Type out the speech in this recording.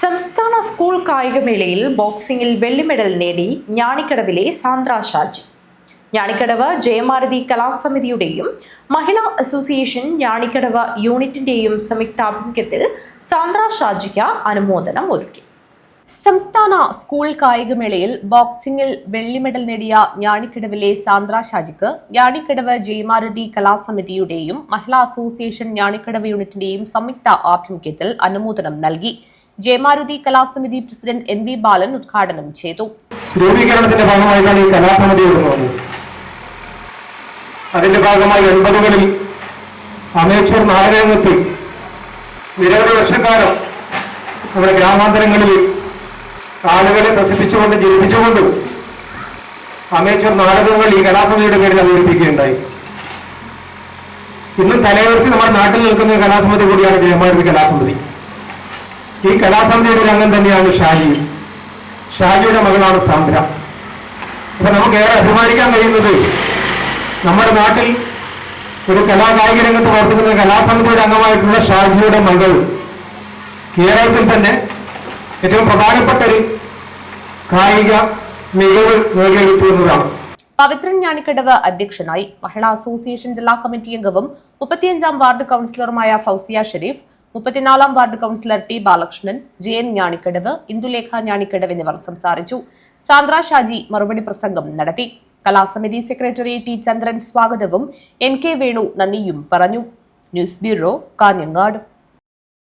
സംസ്ഥാന സ്കൂൾ കായികമേളയിൽ ബോക്സിംഗിൽ വെള്ളി മെഡൽ നേടി ഞാണിക്കടവിലെ സാന്ദ്ര ഷാജി. ഞാണിക്കടവ് ജയമാരതി കലാസമിതിയുടെയും മഹിളാ അസോസിയേഷൻ ഞാണിക്കടവ് യൂണിറ്റിന്റെയും സംയുക്താഭിമുഖ്യത്തിൽ സാന്ദ്ര ഷാജിക്ക് അനുമോദനം ഒരുക്കി. സംസ്ഥാന സ്കൂൾ കായികമേളയിൽ ബോക്സിംഗിൽ വെള്ളി മെഡൽ നേടിയ ഞാണിക്കടവിലെ സാന്ദ്ര ഷാജിക്ക് ഞാണിക്കടവ് ജയമാരതി കലാസമിതിയുടെയും മഹിളാ അസോസിയേഷൻ ഞാണിക്കടവ് യൂണിറ്റിന്റെയും സംയുക്ത ആഭിമുഖ്യത്തിൽ അനുമോദനം നൽകി. ജയമാരുതി കലാസമിതി പ്രസിഡന്റ് എൻ വി ബാലൻ ഉദ്ഘാടനം ചെയ്തു. രൂപീകരണത്തിന്റെ ഭാഗമായിട്ടാണ് ഈ കലാസമിതി അതിന്റെ ഭാഗമായി എൺപതുകളിൽ അമേച്ചൂർ നാടകരംഗത്ത് നിരവധി വർഷക്കാലം നമ്മുടെ ഗ്രാമാന്തരങ്ങളിൽ ആളുകളെ ത്രസിപ്പിച്ചുകൊണ്ട് ജനിപ്പിച്ചുകൊണ്ടും അമേച്ചർ നാടകങ്ങൾ ഈ കലാസമിതിയുടെ പേരിൽ അവതരിപ്പിക്കുകയുണ്ടായി. ഇന്നും തലയോർത്തി നമ്മുടെ നാട്ടിൽ നിൽക്കുന്ന കലാസമിതി കൂടിയാണ് ജയമാരുതി കലാസമിതി. ഈ കലാസമിതിയുടെ ഒരു അംഗം തന്നെയാണ് ഷാജി. ഷാജിയുടെ മകളാണ് സാന്ദ്ര. അപ്പൊ നമുക്ക് ഏറെ അഭിമാനിക്കാൻ കഴിയുന്നത് നമ്മുടെ നാട്ടിൽ ഒരു കലാകായിക രംഗത്ത് പ്രവർത്തിക്കുന്ന കലാസമിതിയുടെ അംഗമായിട്ടുള്ള ഷാജിയുടെ മകൾ കേരളത്തിൽ തന്നെ ഏറ്റവും പ്രധാനപ്പെട്ട ഒരു കായിക മികവ് നേടിയെടുത്തു എന്നതാണ്. പവിത്രൻ ഞാണിക്കടവ് അധ്യക്ഷനായി മഹിളാ അസോസിയേഷൻ ജില്ലാ കമ്മിറ്റി അംഗവും മുപ്പത്തിയഞ്ചാം വാർഡ് കൗൺസിലറുമായ ഫൗസിയ ഷെരീഫ് മുപ്പത്തിനാലാം ward councillor T Balakrishnan J N Njanikkadavu Indulekha Njanikkadavu എന്നിവർ സംസാരിച്ചു. സാന്ദ്ര ഷാജി മറുപടി പ്രസംഗം നടത്തി. കലാസമിതി സെക്രട്ടറി ടി ചന്ദ്രൻ സ്വാഗതവും എൻ കെ വേണു നന്ദിയും പറഞ്ഞു. News bureau Kanhangad.